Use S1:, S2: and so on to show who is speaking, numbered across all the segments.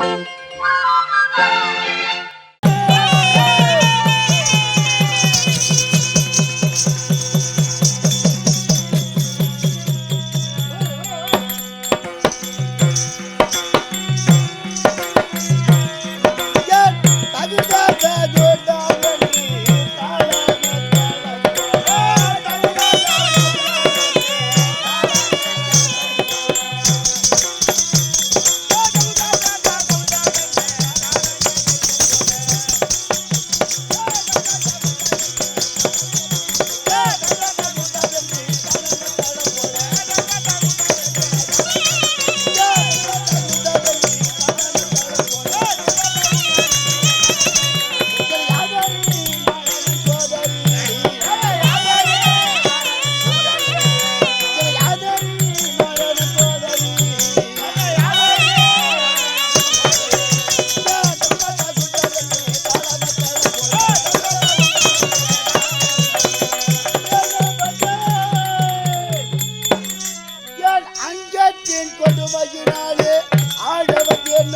S1: Thank you. அங்கத்தின் கொடுமையினாலே ஆடவன் என்ன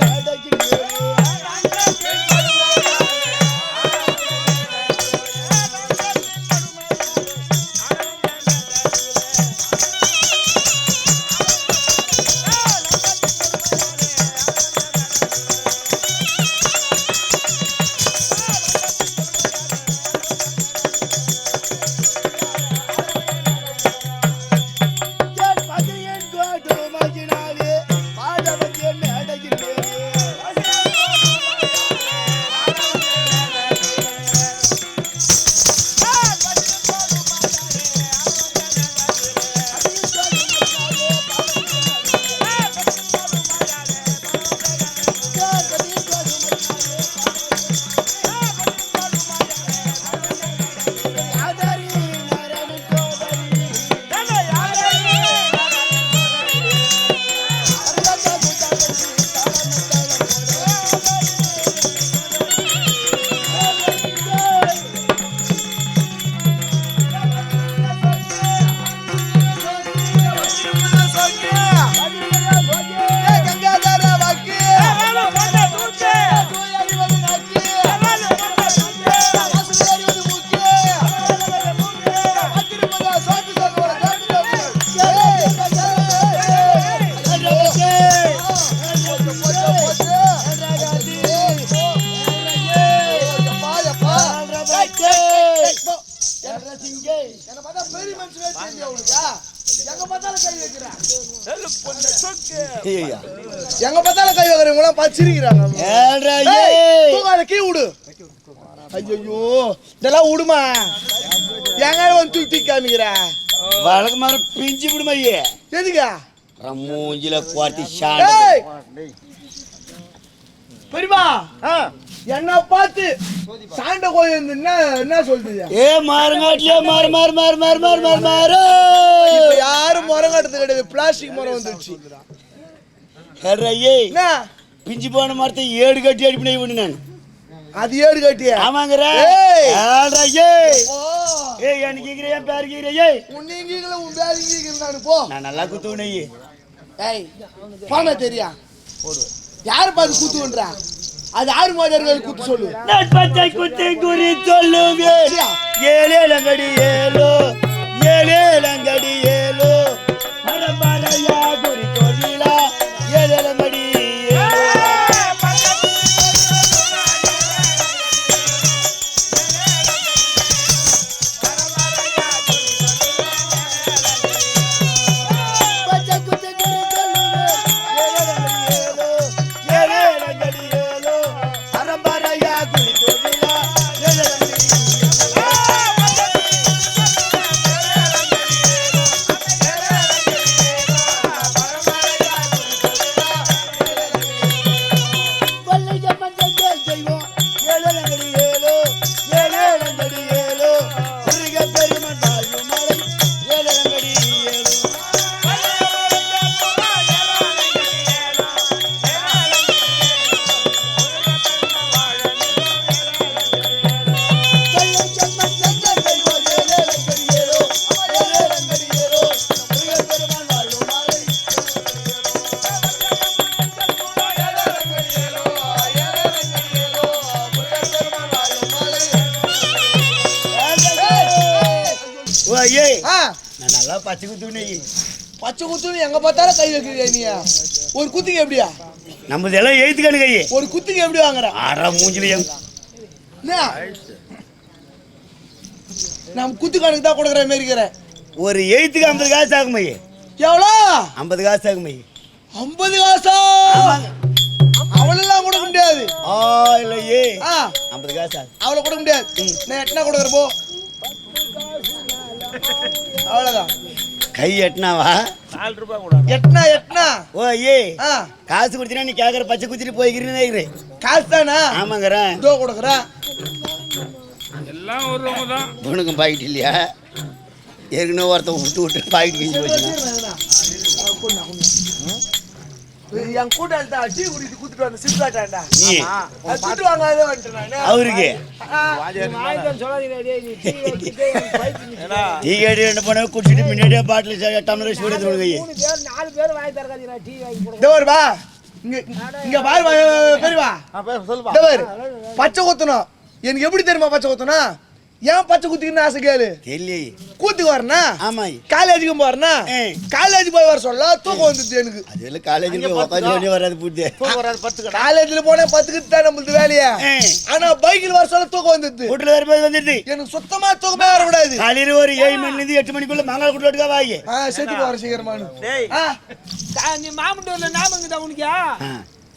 S2: எங்க பார்த்தாலும் கை வைக்கிறவங்க பார்த்து சிரிக்கிறாங்க ஏய், தூக்காத, கீ விடு. ஐயோ இதெல்லாம் விடுமா? எங்க வந்து தூக்கி தூக்கி காமிக்கிற?
S1: வழக்கு மாதிரி பிஞ்சு விடுமையே
S2: எதுக்கா?
S1: மூஞ்சில குவாட்டி
S2: ஏய். பெரியமா என்ன பார்த்து சாண்ட கோயில் என்ன என்ன சொல்லுது
S1: ஏ மாறுங்காட்டிலே மாறு மாறு மாறு மாறு மாறு மாறு மாறு.
S2: யாரும் மரம் கட்டுறது கிடையாது. பிளாஸ்டிக் மரம் வந்துருச்சு. என்ன?
S1: பிஞ்சு போன மரத்தை ஏடு கட்டி அடிப்பினை பண்ணி நான்.
S2: அது ஏடு கட்டியா?
S1: ஆமாங்கிற.
S2: ஓ!
S1: ஏய் எனக்கு கேக்குறியா பேரு கேக்குறியா? ஏய்
S2: உன்னீங்களும் உன் பேரிங்க நான் போ.
S1: நான் நல்லா குத்துவனையே
S2: ஏய் போன தெரியா? யாரு பார்த்து குத்துன்றா அது ஆறு மாதர்கள் குத்து சொல்லு.
S1: நட்பத்தை குத்தி குறி சொல்லுங்க ஏழேலங்கடி ஏலோ ஏழேலங்கடி ஏலோ. நல்லா பச்சை குத்துனே
S2: பச்சை குத்துன்னு எங்க பார்த்தாலும் கை வைக்கிறியா நீ ஒரு குத்துக்கு எப்படியா?
S1: நம்மது எல்லாம் எழுத்துக்கானு கையே.
S2: ஒரு குத்துக்கு எப்படி வாங்குற?
S1: ஆறா மூஞ்சிலையும்?
S2: நான் குத்து கணக்கு தான் கொடுக்குற மாதிரி இருக்கிறேன்.
S1: ஒரு எழுத்துக்கு ஐம்பது காசு ஆகும் ஐயே
S2: எவ்வளோ?
S1: ஐம்பது காசு ஆகும் ஐயே
S2: ஐம்பது காசா? அவளெல்லாம் கொடுக்க முடியாது.
S1: ஆ இல்லையே.
S2: ஆ.
S1: ஐம்பது காசு
S2: அவளை கொடுக்க முடியாது. நான் எட்டனா கொடுக்குற போ அவ்வளோதான்
S1: கை எட்டினாவா?
S2: எட்டனா எட்டனா?
S1: ஓ
S2: ஆ.
S1: காசு கொடுத்தீங்கன்னா நீ கேட்குற பச்சை குத்திட்டு போய்க்கிறேன்னு
S2: காசு தானா
S1: ஆமாங்கிறேன்
S2: இதோ கொடுக்குறேன்
S3: எல்லாம் ஒருவங்க தான்.
S1: உனக்கும் பாக்கெட் இல்லையா? ஏற்கனவே ஒருத்தன் விட்டு விட்டு பாக்கெட் கிஞ்சி போச்சுன்னா.
S2: என் கூட்டாளிட்ட டீ குடிட்டு குத்துட்டு வந்த சிப்காட்டாண்டா
S1: நீ.
S2: திட்டு வாங்காதே வந்துட்டேன் நானு.
S1: அவருக்கு. டீ கேட்டு குடிச்சிட்டு முன்னாடியே பாட்டில் டம்ளர் வச்சு எடுத்து
S2: வா. இங்க இங்க பாரு வா, பெரியவா. பச்சை குத்தணும் எனக்கு எப்படி தெரியுமா பச்சை குத்தணும் ஏன் பச்சை குத்திக்கணும்னு ஆசை கேளு?
S1: தெரியலையே.
S2: கூத்துக்கு வரனா?
S1: ஆமா.
S2: காலேஜுக்கும் போறனா. காலேஜ் போய் வர சொல்ல தூக்கம் வந்துச்சு எனக்கு.
S1: அது எல்லாம் காலேஜில் உட்காந்து வேண்டிய வராது புட்டு.
S2: காலேஜ்ல போனேன் பத்துக்கிட்டு தான் நம்மளுக்கு வேலையா. ஆனா பைக்கில் வர சொல்ல தூக்கம் வந்துடுது
S1: வீட்டில் வரும்போது வந்துடுது
S2: எனக்கு சுத்தமா தூக்கமே வரக்கூடாது.
S1: காலையில் ஒரு ஏழு மணிலேருந்து எட்டு மணிக்குள்ள மங்காள் கூட்டு வாங்க
S2: ஆ செத்து போற சீக்கிரமானு.
S4: நீ மாமண்டூர்ல ஞாபகம் உனக்கியா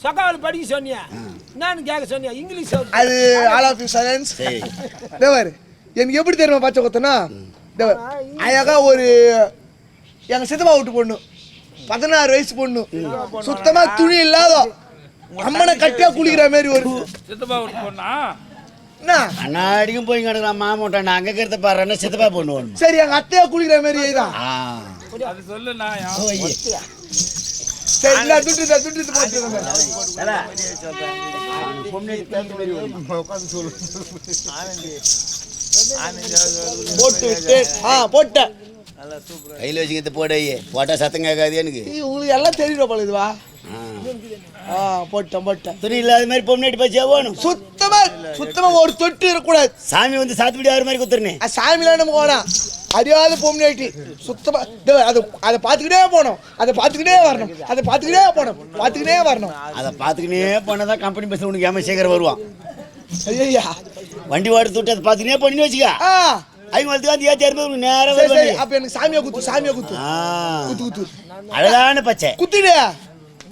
S4: சொக்காவில் படிக்க சொன்னியா? என்னன்னு கேட்க சொன்னியா? இங்கிலீஷ்.
S2: அது ஆல் ஆஃப் யூ தேவர் எனக்கு எப்படி தெரியுமா பச்சை குத்தனா? தேவர் அழகா ஒரு எங்க சித்தப்பா விட்டு பொண்ணு பதினாறு வயசு பொண்ணு. சுத்தமா துணி இல்லாத அம்மனை கட்டியா குளிக்கிற மாதிரி ஒரு
S3: சித்தப்பா விட்டு போனா
S2: என்ன?
S1: அண்ணாடிக்கும் போய் கிடக்குறான் மாமோட்டான் அங்கே இருக்கிறத பாருன்னா சித்தப்பா பொண்ணு வேணும்
S2: சரி எங்க அத்தையா குளிக்கிற மாதிரி தான்.
S3: அது சொல்லு நான்
S2: சரி இல்ல துட்டு இருங்க. போட்டு விட்டு ஆ போட்டேன்.
S1: கையில் வச்சுக்கிட்டு போட ஐயே. போட்டால் சத்தம் கேட்காது எனக்கு.
S2: உங்களுக்கு எல்லாம் தெரியும் போல இதுவா?
S1: ஆ.
S2: போட்டேன் போட்டேன்.
S1: துணி இல்லாத மாதிரி பொம்னாட்டி பச்சா வேணும்
S2: சுத்தமா சுத்தமா ஒரு தொட்டு இருக்கக்கூடாது.
S1: சாமி வந்து சாத்துப்படி ஆறு மாதிரி குத்துறனே
S2: சாமிலாம் நம்ம போனா அறியாத பொம்னாட்டி. சுத்தமா இதோ அது அதை பார்த்துக்கிட்டே போனோம் அதை பார்த்துக்கிட்டே வரணும். அதை பார்த்துக்கிட்டே போனோம் பார்த்துக்கிட்டே வரணும்.
S1: அதை பார்த்துக்கினே போனால் தான் கம்பெனி பஸ்ஸில் உனக்கு ஏமா சேகரம் வருவான்.
S2: ஐயா
S1: வண்டி ஓட்டு விட்டு அதை பார்த்துக்கினே பண்ணி வச்சுக்க.
S2: ஆ.
S1: அவங்க வந்து வந்து ஏற்றி அறுபது வருவாங்க
S2: அப்ப எனக்கு சாமியா குத்து சாமியா குத்து. குத்து குத்து.
S1: அழகான பச்சை.
S2: குத்திடு.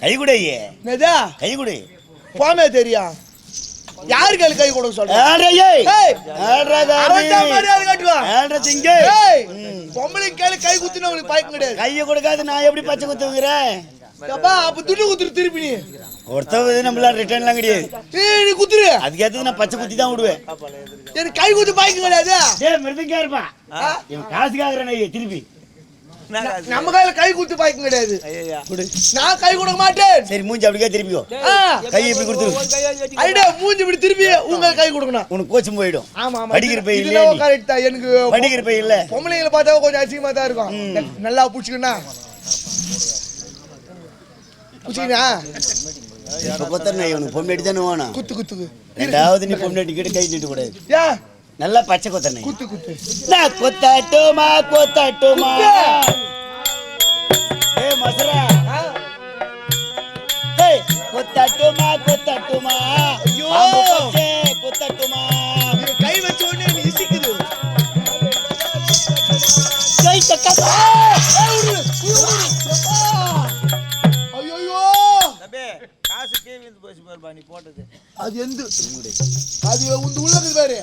S1: கை கொடு ஐயே.
S2: நேதா
S1: கை கொடு.
S2: போமே தெரியும் யாருக்கு அது கை கொடுக்க சொல்றேன் பொம்பளை கையில கை குத்துனா உங்களுக்கு பயக்கம் கிடையாது
S1: கையை கொடுக்காது நான் எப்படி பச்சை குத்துக்கிறேன்
S2: அப்பா அப்ப துட்டு குத்துரு திருப்பி நீ.
S1: ஒருத்தவங்க நம்மளால ரிட்டர்ன்லாம் கிடையாது.
S2: ஏய் நீ குத்துரு.
S1: அதுக்கேற்றது நான் பச்சை குத்தி தான் விடுவேன்.
S2: எனக்கு கை குத்து பயக்கம் கிடையாது
S1: டேய் மிருதுங்க இருப்பா? இவன் திருப்பி.
S2: நம்ம கையில கை குத்து பயக்கம் கிடையாது.
S1: கொடு.
S2: நான் கை கொடுக்க மாட்டேன்.
S1: சரி மூஞ்சி அப்படிக்கே திருப்பிக்கோ. கை இப்படி கொடுத்துரு?
S2: ஐடா மூஞ்சி இப்படி திருப்பி உங்க கை கொடுக்கணும்.
S1: உனக்கு கோச்சும் போயிடும்.
S2: ஆமா ஆமா.
S1: படிக்கிற இல்லையா நீ?
S2: கரெக்ட் எனக்கு
S1: படிக்கிற இல்ல.
S2: பொம்பளைங்களை பார்த்தா கொஞ்சம் அசிங்கமா தான் இருக்கும் நல்லா புடிச்சுக்கண்ணா
S1: இப்ப கொத்தரணும் இவனுக்கு பொம்னாட்டி தானே வேணும்.
S2: குத்து குத்துக்கு.
S1: ரெண்டாவது நீ பொம்னாட்டி கிட்ட கை நீட்டு கூடாது.
S2: ஏன்
S1: நல்லா பச்சை கொத்தரணும்
S2: குத்து குத்து.
S1: நான் கொத்தாட்டுமா கொத்தாட்டுமா? ஏ மசரா.
S2: ஆ,
S1: ஏய் கொத்தாட்டுமா கொத்தாட்டுமா
S2: அது எந்த? அது உந்து உள்ள இருக்குது பாரு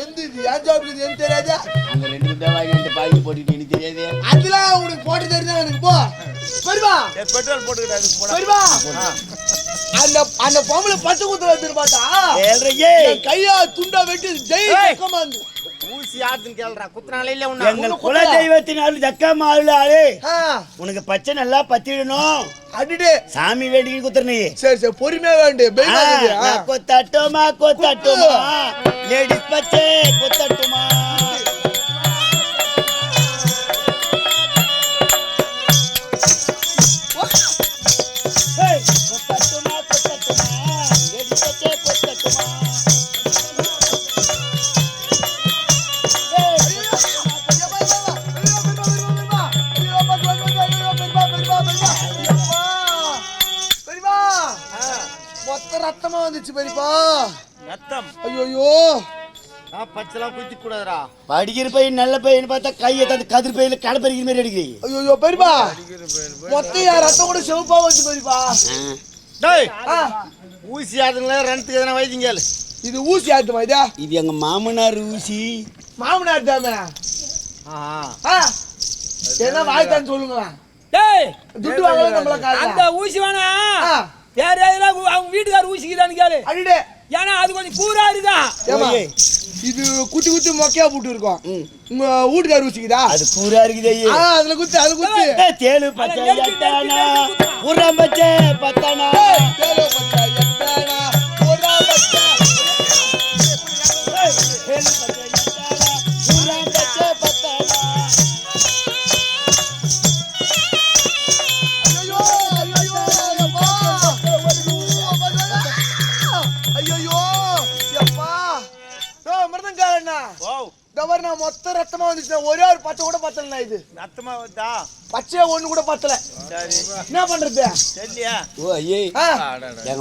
S2: எந்த இது? ஏன் ஜாப் இது எந்த தெரியாதா?
S1: அங்க ரெண்டு வாங்கி அந்த பாக்கி போட்டுட்டு எனக்கு தெரியாது.
S2: அதெல்லாம் உனக்கு போட்டு தெரிஞ்சா எனக்கு போ. வருவா
S5: ஏ, பெட்ரோல் போட்டுக்கிட்டாது போட.
S2: வருவா அந்த அந்த பொம்பளை பச்சை குத்து வந்து பார்த்தா கையா துண்டா வெட்டி ஜெய் பக்கமாந்து
S5: ஊசி ஆத்துன்னு கேள்றா குத்துனாலே இல்ல உன்ன.
S1: எங்கள் குல தெய்வத்தின் அருள் தக்கா மாவுல ஆளு. உனக்கு பச்சை நல்லா பத்திடணும்.
S2: அடிடே.
S1: சாமி வேண்டிக்கு குத்துறனே
S2: சரி சரி. பொறுமையா வேண்டு. பெய்யாதது ஆ.
S1: கொத்தட்டுமா கொத்தட்டுமா. லேடிஸ் பச்சை.
S2: ரத்தமா வந்துச்சு பெரியப்பா.
S5: ரத்தம்?
S2: ஐயோ
S5: குத்தி கூடாதுடா
S1: படிக்கிற பையன் நல்ல பையன் பார்த்தா கையை தந்து கதிர் பையில கடை பறிக்கிற மாதிரி அடிக்கிறீங்க.
S2: ஐயோ பெரியப்பா. மொத்தம் ரத்தம் கூட சிவப்பா வந்துச்சு பெரியப்பா.
S5: டேய்
S2: ஆ,
S5: ஊசி ஆடுங்களா ரெண்டுத்துக்கு எதனா வைத்திங்க
S2: இது ஊசி ஆட்டுமா இதா?
S1: இது எங்க மாமனார் ஊசி.
S2: மாமனார் தாமே
S5: ஆ
S2: ஆ. என்ன வாய்த்தான்னு சொல்லுங்களேன்.
S4: டேய்
S2: துட்டு வாங்கல நம்மள
S4: அந்த ஊசி வேணா
S2: ஆ.
S4: வேற எதுனா அவங்க வீட்டுக்கார ஊசிக்குதான்னு கேளு.
S2: அடிடே.
S4: ஏன்னா அது கொஞ்சம் கூரா இருக்கா.
S2: இது குத்தி குத்தி மொக்கையா போட்டு இருக்கோம். உங்க வீட்டுக்கார ஊசிக்குதா?
S1: அது கூரா இருக்குது
S2: அதுல குத்து அது குத்து.
S1: ஏ, தேளு பச்சை
S4: நெருக்கி
S1: உரம் பச்சை பத்தானா?
S2: தேலோ பச்சா எட்டானா ஒரே ஒரு பச்சை கூட பத்தலண்ணா இது.
S5: ரத்தமா வருதா
S2: பச்சையா ஒண்ணு கூட பத்தல.
S5: சரி.
S2: என்ன பண்றது?
S5: சரியா
S1: ஓ ஐயே.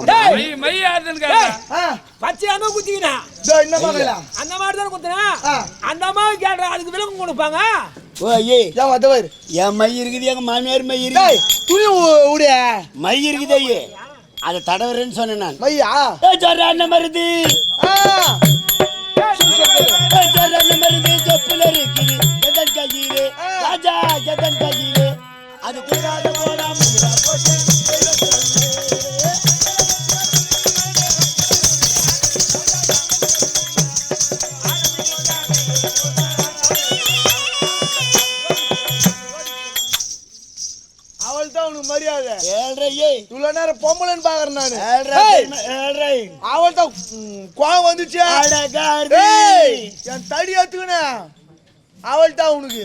S4: டேய்.
S3: மை மை ஆடுதுன்னு கேட்டா
S2: ஆ.
S4: பச்சையாம குத்திக்கினா?
S2: இதோ என்ன பார்க்கலாம்
S4: அந்த மாதிரி தானே குத்துனா. அந்த மாதிரி கேட்டா அதுக்கு விலங்கு கொடுப்பாங்க
S1: ஓ ஐயே.
S2: ஏன் அதவர்
S1: என் மை இருக்குது எங்க மாமியார் மை
S2: டேய்
S1: இருக்குது
S2: துணி உடைய.
S1: மை இருக்குது ஐயே. அதை தடவுறேன்னு சொன்னேன் நான்.
S2: மையா?
S1: ஏ, ஜொர அண்ணன் மருது?
S2: ஆ.
S1: ஏ, ஜொர அண்ணன் மருது? சொப்புல
S2: கோவம் வந்துச்சு? என் தடி எடுத்துக்கின அவள் தான் உனக்கு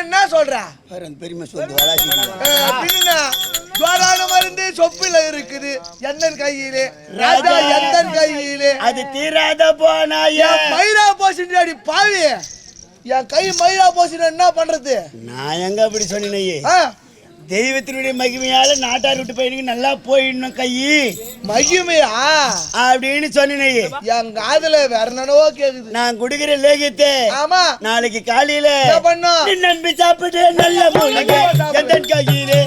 S2: என்ன சொல்ற?
S1: பாரு, அந்த பெரியம்மா சொல்லுது வளாசிட்டு
S2: அஹ், பின்ன ஜோரான மருந்து சொப்பில இருக்குது. எந்தன் கையிலே ராஜா எந்தன் கையிலே.
S1: அது தீராத போனாய?
S2: என் மயிரா போசிட்டு பாவி. என் கை மயிரா போசிட்டு என்ன பண்றது?
S1: நான் எங்க அப்படி சொன்னேன்? தெய்வத்தினுடைய மகிமையால நாட்டார் விட்டு பையனுக்கு நல்லா போயிடணும் கை
S2: மகிமையா?
S1: அப்படின்னு சொன்னேன்
S2: என் காதுல வேற என்னவோ கேக்குது.
S1: நான் குடுக்கிற லேகியத்தை
S2: ஆமா.
S1: நாளைக்கு காலையில
S2: பண்ணும்
S1: நம்பி சாப்பிட்டு நல்ல மூலிகை. கையிலே?